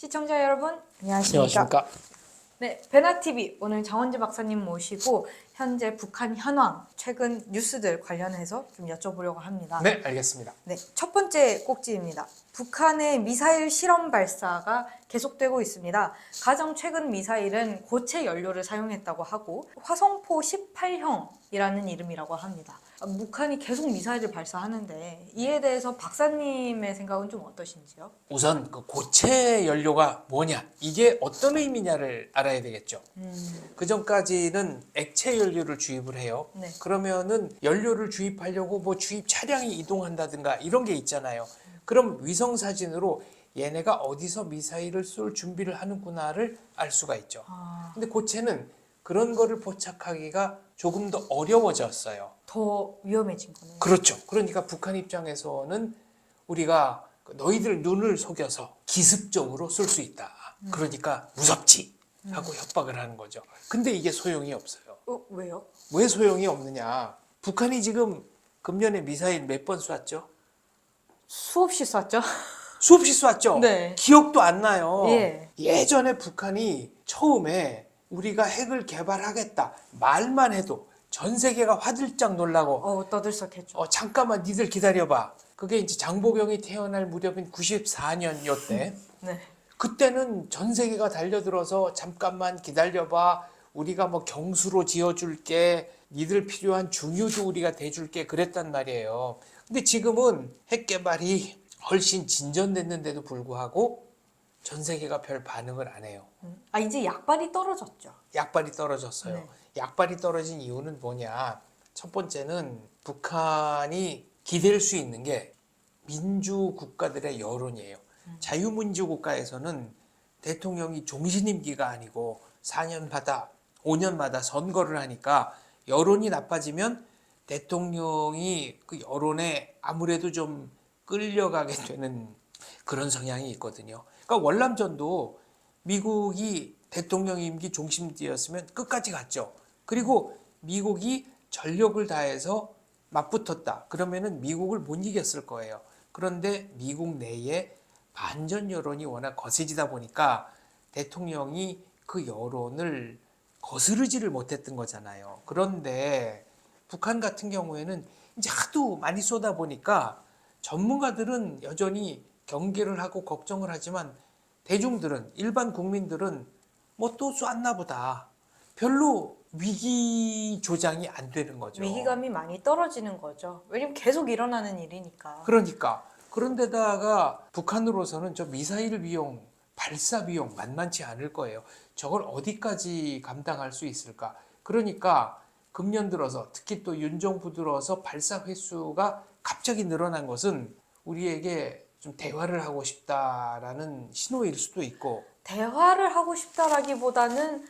시청자 여러분 안녕하십니까? 안녕하십니까. 네, 베나TV 오늘 장원재 박사님 모시고 현재 북한 현황, 최근 뉴스들 관련해서 좀 여쭤보려고 합니다. 네, 알겠습니다. 네, 첫 번째 꼭지입니다. 북한의 미사일 실험 발사가 계속되고 있습니다. 가장 최근 미사일은 고체 연료를 사용했다고 하고 화성포 18형이라는 이름이라고 합니다. 아, 북한이 계속 미사일을 발사하는데 이에 대해서 박사님의 생각은 좀 어떠신지요? 우선 그 고체 연료가 뭐냐, 이게 어떤 의미냐를 알아야 되겠죠. 음, 그 전까지는 액체 연료를 주입을 해요. 네. 그러면은 연료를 주입하려고 뭐 주입 차량이 이동한다든가 이런 게 있잖아요. 그럼 위성 사진으로 얘네가 어디서 미사일을 쏠 준비를 하는구나를 알 수가 있죠. 아, 근데 고체는 그런 거를 포착하기가 조금 더 어려워졌어요. 더 위험해진 거네요. 그렇죠. 그러니까 북한 입장에서는 우리가 그 너희들 눈을 속여서 기습적으로 쏠 수 있다. 그러니까 무섭지 하고 협박을 하는 거죠. 근데 이게 소용이 없어요. 어, 왜요? 왜 소용이 없느냐? 북한이 지금 금년에 미사일 몇 번 쐈죠? 수없이 쐈죠? 수없이 쐈죠? 네. 기억도 안 나요. 예. 예전에 북한이 처음에 우리가 핵을 개발하겠다 말만 해도 전 세계가 화들짝 놀라고 어, 떠들썩했죠. 어, 잠깐만 니들 기다려봐. 그게 이제 장보경이 태어날 무렵인 94년이었대. 네. 그때는 전 세계가 달려들어서 잠깐만 기다려봐. 우리가 뭐 경수로 지어줄게. 니들 필요한 중유도 우리가 대줄게. 그랬단 말이에요. 근데 지금은 핵 개발이 훨씬 진전됐는데도 불구하고 전 세계가 별 반응을 안 해요. 음. 아, 이제 약발이 떨어졌죠. 약발이 떨어졌어요. 네. 약발이 떨어진 이유는 뭐냐? 첫 번째는 북한이 기댈 수 있는 게 민주 국가들의 여론이에요. 자유민주 국가에서는 대통령이 종신 임기가 아니고 4년마다 5년마다 선거를 하니까 여론이 나빠지면 대통령이 그 여론에 아무래도 좀 끌려가게 되는 그런 성향이 있거든요. 그러니까 월남전도 미국이 대통령 임기 종심되었으면 끝까지 갔죠. 그리고 미국이 전력을 다해서 맞붙었다. 그러면은 미국을 못 이겼을 거예요. 그런데 미국 내에 반전 여론이 워낙 거세지다 보니까 대통령이 그 여론을 거스르지를 못했던 거잖아요. 그런데 북한 같은 경우에는 이제 하도 많이 쏘다 보니까 전문가들은 여전히 경계를 하고 걱정을 하지만 대중들은 일반 국민들은 뭐 또 쐈나 보다. 별로 위기 조장이 안 되는 거죠. 위기감이 많이 떨어지는 거죠. 왜냐면 계속 일어나는 일이니까. 그러니까 그런데다가 북한으로서는 저 미사일 비용, 발사 비용 만만치 않을 거예요. 저걸 어디까지 감당할 수 있을까? 그러니까 금년 들어서 특히 또 윤 정부 들어서 발사 횟수가 갑자기 늘어난 것은 우리에게 좀 대화를 하고 싶다라는 신호일 수도 있고 대화를 하고 싶다라기보다는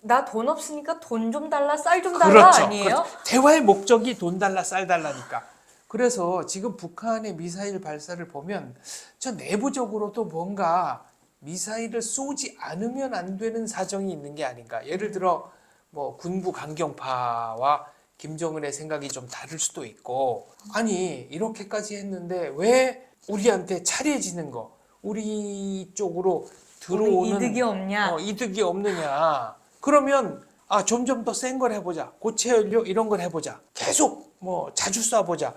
나 돈 없으니까 돈 좀 달라, 쌀 좀 달라 아니에요? 그렇죠. 대화의 목적이 돈 달라 쌀 달라니까. 그래서 지금 북한의 미사일 발사를 보면 저 내부적으로도 뭔가 미사일을 쏘지 않으면 안 되는 사정이 있는 게 아닌가. 예를 들어 뭐 군부 강경파와 김정은의 생각이 좀 다를 수도 있고 아니 이렇게까지 했는데 왜 우리한테 차려지는 거 우리 쪽으로 들어오는 우리 이득이 없냐? 어, 이득이 없느냐. 그러면 아 점점 더 센 걸 해보자. 고체 연료 이런 걸 해보자. 계속 뭐 자주 쏴보자.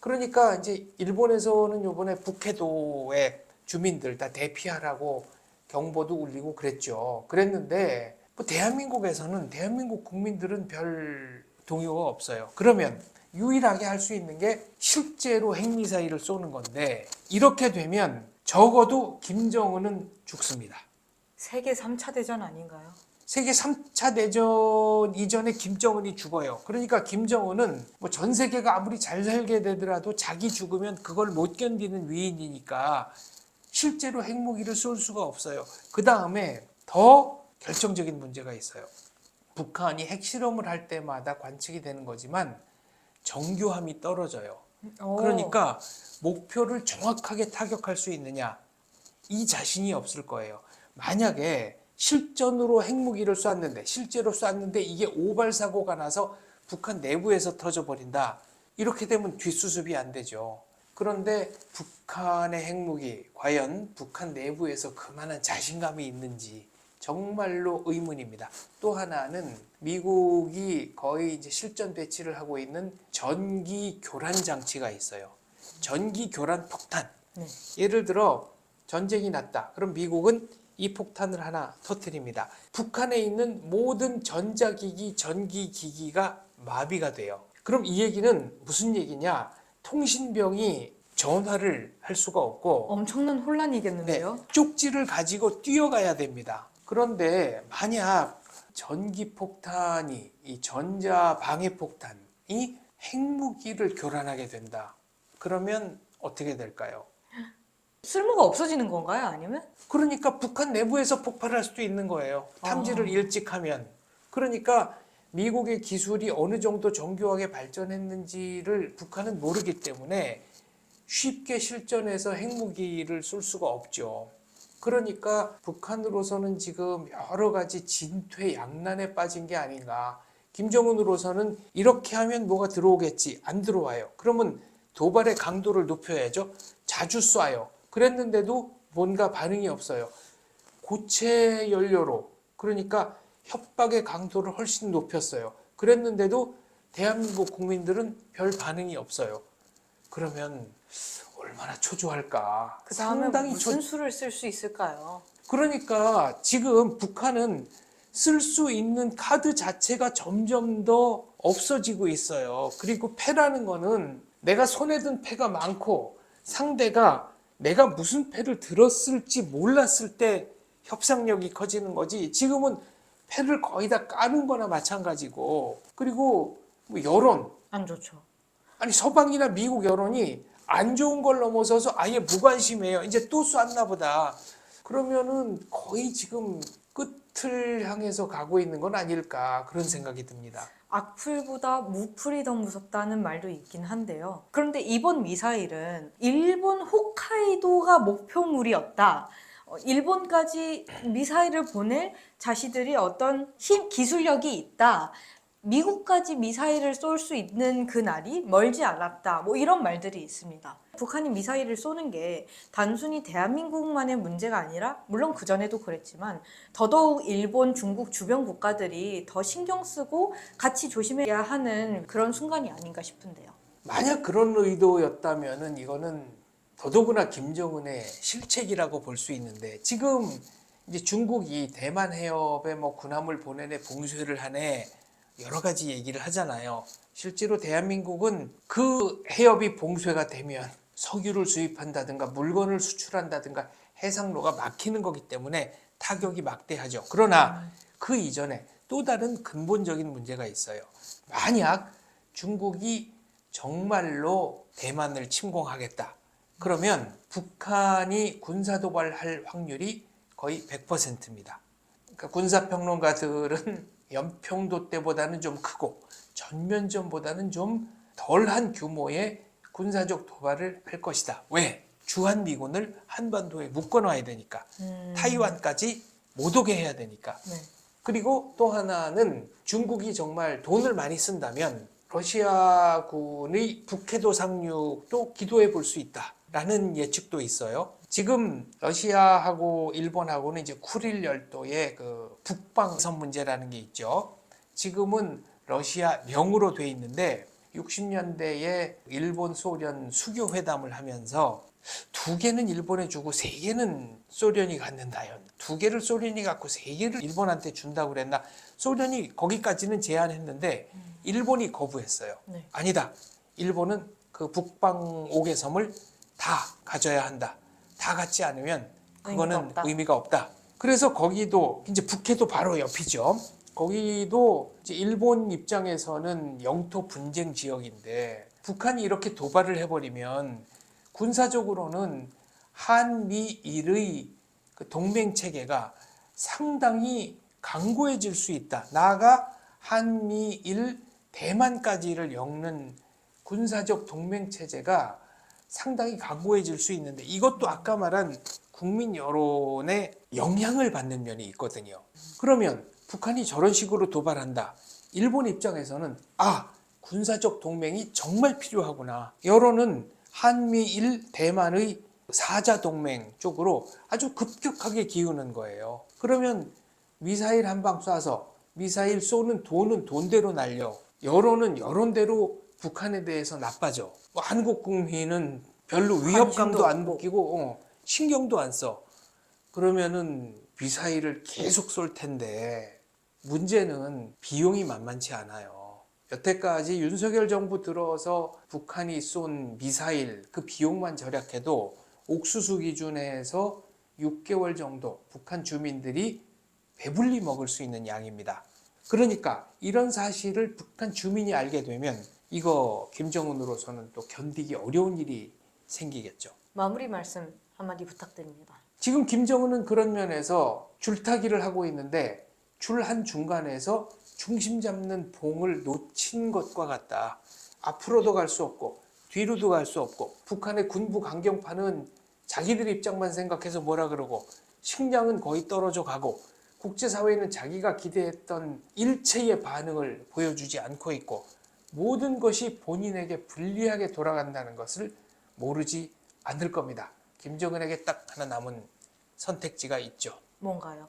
그러니까 이제 일본에서는 요번에 북해도의 주민들 다 대피하라고 경보도 울리고 그랬죠. 그랬는데 뭐 대한민국에서는 대한민국 국민들은 별 동요가 없어요. 그러면 유일하게 할 수 있는 게 실제로 핵미사일을 쏘는 건데 이렇게 되면 적어도 김정은은 죽습니다. 세계 3차 대전 아닌가요? 세계 3차 대전 이전에 김정은이 죽어요. 그러니까 김정은은 뭐 전 세계가 아무리 잘 살게 되더라도 자기 죽으면 그걸 못 견디는 위인이니까 실제로 핵무기를 쏠 수가 없어요. 그 다음에 더 결정적인 문제가 있어요. 북한이 핵실험을 할 때마다 관측이 되는 거지만 정교함이 떨어져요. 오. 그러니까 목표를 정확하게 타격할 수 있느냐 이 자신이 없을 거예요. 만약에 실전으로 핵무기를 쐈는데 실제로 쐈는데 이게 오발 사고가 나서 북한 내부에서 터져 버린다. 이렇게 되면 뒷수습이 안 되죠. 그런데 북한의 핵무기 과연 북한 내부에서 그만한 자신감이 있는지 정말로 의문입니다. 또 하나는 미국이 거의 이제 실전 배치를 하고 있는 전기 교란 장치가 있어요. 전기 교란 폭탄. 네. 예를 들어 전쟁이 났다. 그럼 미국은 이 폭탄을 하나 터뜨립니다. 북한에 있는 모든 전자기기, 전기기기가 마비가 돼요. 그럼 이 얘기는 무슨 얘기냐? 통신병이 전화를 할 수가 없고 엄청난 네, 혼란이겠는데요. 쪽지를 가지고 뛰어가야 됩니다. 그런데 만약 전기 폭탄이 이 전자 방해 폭탄이 핵무기를 교란하게 된다. 그러면 어떻게 될까요? 쓸모가 없어지는 건가요? 아니면? 그러니까 북한 내부에서 폭발할 수도 있는 거예요. 탐지를 아. 일찍 하면. 그러니까 미국의 기술이 어느 정도 정교하게 발전했는지를 북한은 모르기 때문에 쉽게 실전에서 핵무기를 쏠 수가 없죠. 그러니까 북한으로서는 지금 여러 가지 진퇴양난에 빠진 게 아닌가. 김정은으로서는 이렇게 하면 뭐가 들어오겠지. 안 들어와요. 그러면 도발의 강도를 높여야죠. 자주 쏴요. 그랬는데도 뭔가 반응이 없어요. 고체 연료로 그러니까 협박의 강도를 훨씬 높였어요. 그랬는데도 대한민국 국민들은 별 반응이 없어요. 그러면 얼마나 초조할까? 그 다음에 상당히 무슨 초... 수를 쓸 수 있을까요? 그러니까 지금 북한은 쓸 수 있는 카드 자체가 점점 더 없어지고 있어요. 그리고 패라는 거는 내가 손에 든 패가 많고 상대가 내가 무슨 패를 들었을지 몰랐을 때 협상력이 커지는 거지. 지금은 패를 거의 다 까는 거나 마찬가지고. 그리고 뭐 여론. 안 좋죠. 아니 서방이나 미국 여론이 안 좋은 걸 넘어서서 아예 무관심해요. 이제 또 쐈나 보다. 그러면은 거의 지금 끝을 향해서 가고 있는 건 아닐까 그런 생각이 듭니다. 악플보다 무플이 더 무섭다는 말도 있긴 한데요. 그런데 이번 미사일은 일본 홋카이도가 목표물이었다. 어, 일본까지 미사일을 보낼 자신들이 어떤 힘, 기술력이 있다. 미국까지 미사일을 쏠 수 있는 그 날이 멀지 않았다. 뭐 이런 말들이 있습니다. 북한이 미사일을 쏘는 게 단순히 대한민국만의 문제가 아니라 물론 그 전에도 그랬지만 더더욱 일본, 중국 주변 국가들이 더 신경 쓰고 같이 조심해야 하는 그런 순간이 아닌가 싶은데요. 만약 그런 의도였다면은 이거는 더더구나 김정은의 실책이라고 볼 수 있는데 지금 이제 중국이 대만 해협에 뭐 군함을 보내네 봉쇄를 하네 여러 가지 얘기를 하잖아요. 실제로 대한민국은 그 해협이 봉쇄가 되면 석유를 수입한다든가 물건을 수출한다든가 해상로가 막히는 거기 때문에 타격이 막대하죠. 그러나 그 이전에 또 다른 근본적인 문제가 있어요. 만약 중국이 정말로 대만을 침공하겠다. 그러면 북한이 군사 도발할 확률이 거의 100%입니다. 그러니까 군사 평론가들은 연평도 때보다는 좀 크고 전면전보다는 좀 덜한 규모의 군사적 도발을 할 것이다. 왜? 주한 미군을 한반도에 묶어놔야 되니까 음, 타이완까지 못 오게 해야 되니까 네. 그리고 또 하나는 중국이 정말 돈을 많이 쓴다면 러시아군의 북해도 상륙도 기도해 볼 수 있다라는 예측도 있어요. 지금 러시아하고 일본하고는 이제 쿠릴 열도의 그 북방선 문제라는 게 있죠. 지금은 러시아 명으로 돼 있는데 60년대에 일본 소련 수교 회담을 하면서 두 개는 일본에 주고 세 개는 소련이 갖는다요. 두 개를 소련이 갖고 세 개를 일본한테 준다고 그랬나? 소련이 거기까지는 제안했는데 일본이 거부했어요. 네. 아니다. 일본은 그 북방 5개 섬을 다 가져야 한다. 다 갖지 않으면 그거는 의미가 없다. 의미가 없다. 그래서 거기도 이제 북해도 바로 옆이죠. 거기도 이제 일본 입장에서는 영토 분쟁 지역인데 북한이 이렇게 도발을 해버리면 군사적으로는 한미일의 그 동맹 체계가 상당히 강고해질 수 있다. 나아가 한미일 대만까지를 엮는 군사적 동맹 체제가 상당히 강고해질 수 있는데 이것도 아까 말한 국민 여론의 영향을 받는 면이 있거든요. 그러면 북한이 저런 식으로 도발한다. 일본 입장에서는 아 군사적 동맹이 정말 필요하구나. 여론은 한미일 대만의 사자 동맹 쪽으로 아주 급격하게 기우는 거예요. 그러면 미사일 한 방 쏴서 미사일 쏘는 돈은 돈대로 날려 여론은 여론대로 북한에 대해서 나빠져. 뭐 한국 국민은 별로 위협감도 안. 느끼고 어, 신경도 안 써. 그러면은 미사일을 계속 쏠 텐데 문제는 비용이 만만치 않아요. 여태까지 윤석열 정부 들어서 북한이 쏜 미사일 그 비용만 절약해도 옥수수 기준에서 6개월 정도 북한 주민들이 배불리 먹을 수 있는 양입니다. 그러니까 이런 사실을 북한 주민이 알게 되면 이거 김정은으로서는 또 견디기 어려운 일이 생기겠죠. 마무리 말씀 한마디 부탁드립니다. 지금 김정은은 그런 면에서 줄타기를 하고 있는데 줄 한 중간에서 중심 잡는 봉을 놓친 것과 같다. 앞으로도 갈 수 없고 뒤로도 갈 수 없고 북한의 군부 강경파는 자기들 입장만 생각해서 뭐라 그러고 식량은 거의 떨어져 가고 국제사회는 자기가 기대했던 일체의 반응을 보여주지 않고 있고 모든 것이 본인에게 불리하게 돌아간다는 것을 모르지 않을 겁니다. 김정은에게 딱 하나 남은 선택지가 있죠. 뭔가요?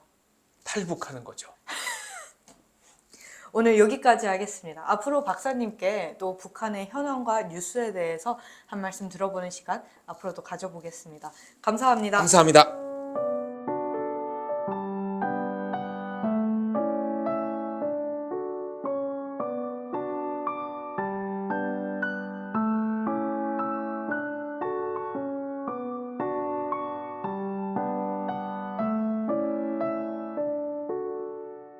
탈북하는 거죠. 오늘 여기까지 하겠습니다. 앞으로 박사님께 또 북한의 현황과 뉴스에 대해서 한 말씀 들어보는 시간 앞으로도 가져보겠습니다. 감사합니다. 감사합니다.